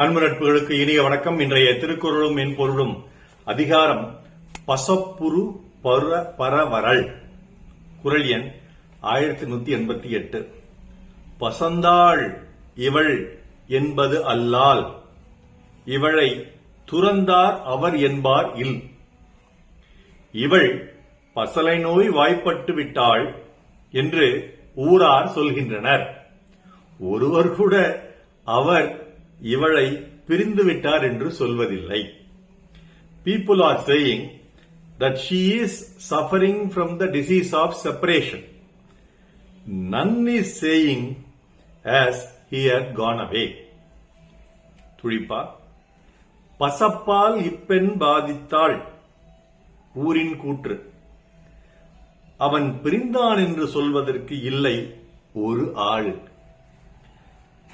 அன்பு நட்புகளுக்கு இனிய வணக்கம். இன்றைய திருக்குறளும் மென்பொருளும் அதிகாரம் பசப்புரு பர பரவரல் குரல் எண் ஆயிரத்தி நூத்தி எண்பத்தி எட்டு. பசந்தாள் இவள் என்பது அல்லால். இவளை துறந்தார் அவர் என்பார் இல். இவள் பசலை நோய் வாய்ப்பட்டு விட்டாள் என்று ஊரார் சொல்கின்றனர். ஒருவர் கூட அவர் இவளை பிரிந்து விட்டார் என்று சொல்வதில்லை. People are saying that she is suffering from the disease of separation none is saying as here gone away துழிப்பா பசப்பால் இப்பெண் பாதித்தாள். ஊரின் கூற்று. அவன் பிரிந்தான் என்று சொல்வதற்கு இல்லை ஒரு ஆள்.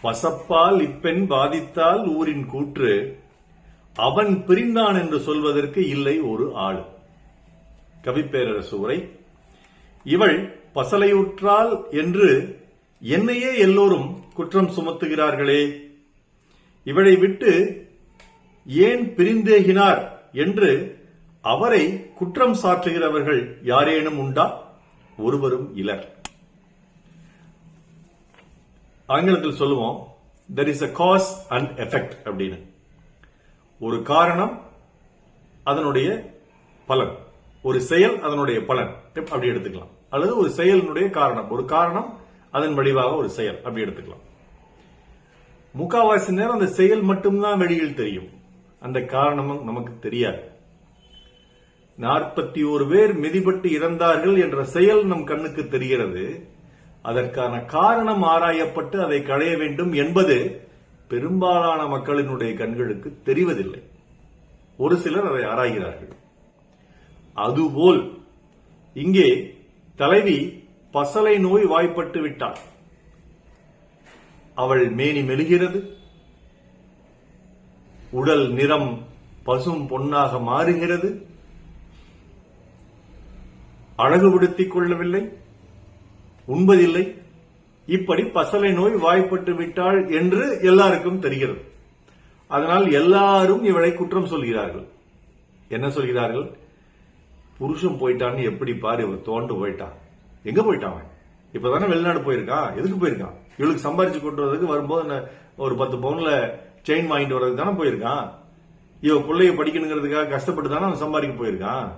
பசப்பால் இப்பெண் பாதித்தால் ஊரின் கூற்று அவன் பிரிந்தான் என்று சொல்வதற்கு இல்லை ஒரு ஆள். கவிப்பேரரசு உரை இவள் பசலையுற்றாள் என்று என்னையே எல்லோரும் குற்றம் சுமத்துகிறார்களே. இவளை விட்டு ஏன் பிரிந்தேகினார் என்று அவரை குற்றம் சாற்றுகிறவர்கள் யாரேனும் உண்டா? ஒருவரும் இலர். ஆங்கிலத்தில் சொல்லுவோம் there is a cause and effect அப்படின்னு. ஒரு காரணம் அதனுடைய பலன். ஒரு செயல் அதனுடைய பலன். அப்படி எடுத்துக்கலாம். அல்லது ஒரு செயலினுடைய காரணம். ஒரு காரணம் அதன் வடிவாக ஒரு செயல். அப்படி எடுத்துக்கலாம். முக்காவாசி நேரம் அந்த செயல் மட்டும்தான் வெளியில் தெரியும். அந்த காரணமும் நமக்கு தெரியாது. நாற்பத்தி ஒரு பேர் மிதிபட்டு இறந்தார்கள் என்ற செயல் நம் கண்ணுக்கு தெரிகிறது. அதற்கான காரணம் ஆராயப்பட்டு அதை களைய வேண்டும் என்பது பெரும்பாலான மக்களினுடைய கண்களுக்கு தெரிவதில்லை. ஒரு சிலர் அதை ஆராய்கிறார்கள். அதுபோல் இங்கே தலைவி பசலை நோய் வாய்ப்பட்டு விட்டாள். அவள் மேனி மெழுகிறது. உடல் நிறம் பசும் பொன்னாக மாறுகிறது. அழகுபடுத்திக் கொள்ளவில்லை. உண்பதில்லை. இப்படி பசலை நோய் வாய்ப்பட்டு விட்டாள் என்று எல்லாருக்கும் தெரிகிறது. அதனால் எல்லாரும் இவளை குற்றம் சொல்கிறார்கள். என்ன சொல்கிறார்கள்? புருஷன் போயிட்டான்னு எப்படி பாரு இவர் தோண்டு போயிட்டான். எங்க போயிட்டான் அவன்? இப்பதானே வெளிநாடு போயிருக்கான் எதுக்கு போயிருக்கான்? இவளுக்கு சம்பாரிச்சு கொண்டு வரதுக்கு வரும்போது ஒரு பத்து பவுன்ல செயின் வாங்கிட்டு வர்றதுக்கு தானே போயிருக்கான்? இவ பிள்ளைய படிக்கணுங்கிறதுக்காக கஷ்டப்பட்டு தானே அவன் சம்பாதிக்க போயிருக்கான்?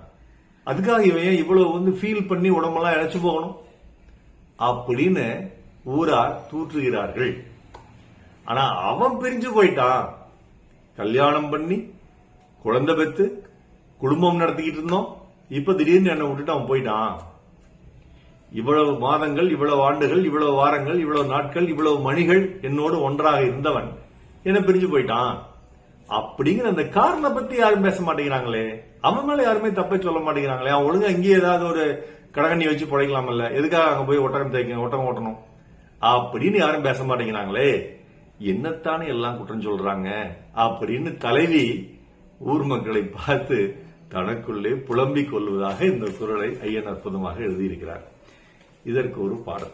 அதுக்காக இவன் இவ்வளவு வந்து ஃபீல் பண்ணி உடம்பெல்லாம் இழைச்சு போகணும்? அப்படின்னு ஊரார் தூற்றுகிறார்கள். ஆனா அவன் பிரிஞ்சு போயிட்டான். கல்யாணம் பண்ணி குழந்தை பெத்து குடும்பம் நடத்திக்கிட்டு இருந்தோம். இப்ப திடீர்னு என்ன விட்டுட்டு அவன் போயிட்டான். இவ்வளவு மாதங்கள் இவ்வளவு ஆண்டுகள் இவ்வளவு வாரங்கள் இவ்வளவு நாட்கள் இவ்வளவு மணிகள் என்னோடு ஒன்றாக இருந்தவன். என்ன பிரிஞ்சு போயிட்டான். அப்படிங்கிற அந்த காரணம் பத்தி யாரும் பேச மாட்டேங்கிறாங்களே. அவன் மேல யாருமே தப்பே சொல்ல மாட்டேங்கிறாங்களே. அவன் ஒழுங்கா இங்கேயே ஏதாவது ஒரு கடகண்ணி வச்சு பிழைக்கலாமல்ல எதுக்காக அங்க போய் ஒட்டகம் தேய்க்க ஒட்டகம் ஓட்டணும்? அப்படின்னு யாரும் பேச மாட்டேங்கிறாங்களே. என்னத்தானே எல்லாம் குற்றம் சொல்றாங்க? அப்படின்னு தலைவி ஊர் மக்களை பார்த்து தனக்குள்ளே புலம்பிக் கொள்வதாக இந்த குரலை ஐயன் அற்புதமாக எழுதியிருக்கிறார். இதற்கு ஒரு பாடல்.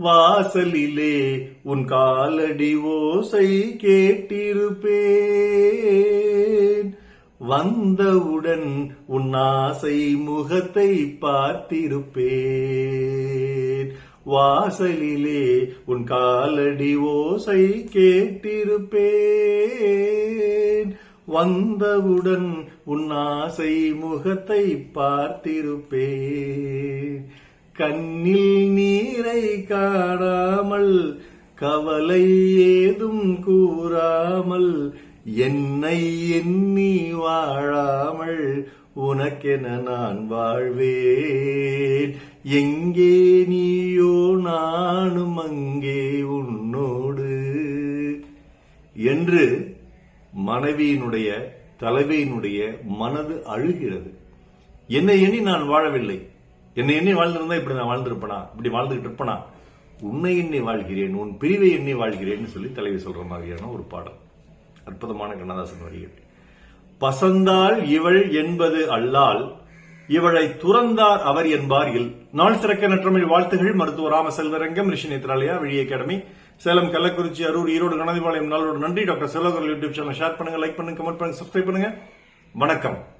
வாசலிலே உன் காலடி ஓசை கேட்டிருப்பேன். வந்தவுடன் உன் ஆசை முகத்தை பார்த்திருப்பேன். வாசலிலே உன் காலடி ஓசை கேட்டிருப்பேன். வந்தவுடன் உன் ஆசை முகத்தை பார்த்திருப்பேன். கண்ணில் நீரை காணாமல் கவலை ஏதும் கூறாமல் என்னை எண்ணி வாழாமல் உனக்கென நான் வாழ்வேன். எங்கே நீயோ நானும் அங்கே உன்னோடு. என்று மனைவியினுடைய தலைவியினுடைய மனது அழுகிறது. என்னை எண்ணி நான் வாழவில்லை. என்னை எண்ணி வாழ்ந்திருந்தா இப்படி நான் வாழ்ந்திருப்பனா? இப்படி வாழ்ந்துகிட்டு இருப்பனா? உன்னை எண்ணி வாழ்கிறேன் உன் பிரிவை எண்ணி வாழ்கிறேன்னு சொல்லி தலைவி சொல்ற மாதிரியான ஒரு பாடல். அற்புதமான கண்ணதாசன் வரிகள். பசந்தாள் இவள் என்பது அல்லால் இவளை துறந்தார் அவர் என்பார் இல். நாள் சிறக்க நற்றமிழ் வாழ்த்துகள் மருத்துவ ராம செல்வரங்கம் ரிஷி நேத்ராலயா விழி அகாடமி சேலம் கள்ளக்குறிச்சி அரூர் ஈரோடு கணதிபாளையம் நாளோடு நன்றி. Doctor Selvakar YouTube channel share பண்ணுங்க லைக் பண்ணுங்க கமெண்ட் பண்ணுங்க சப்ஸ்கிரைப் பண்ணுங்க. வணக்கம்.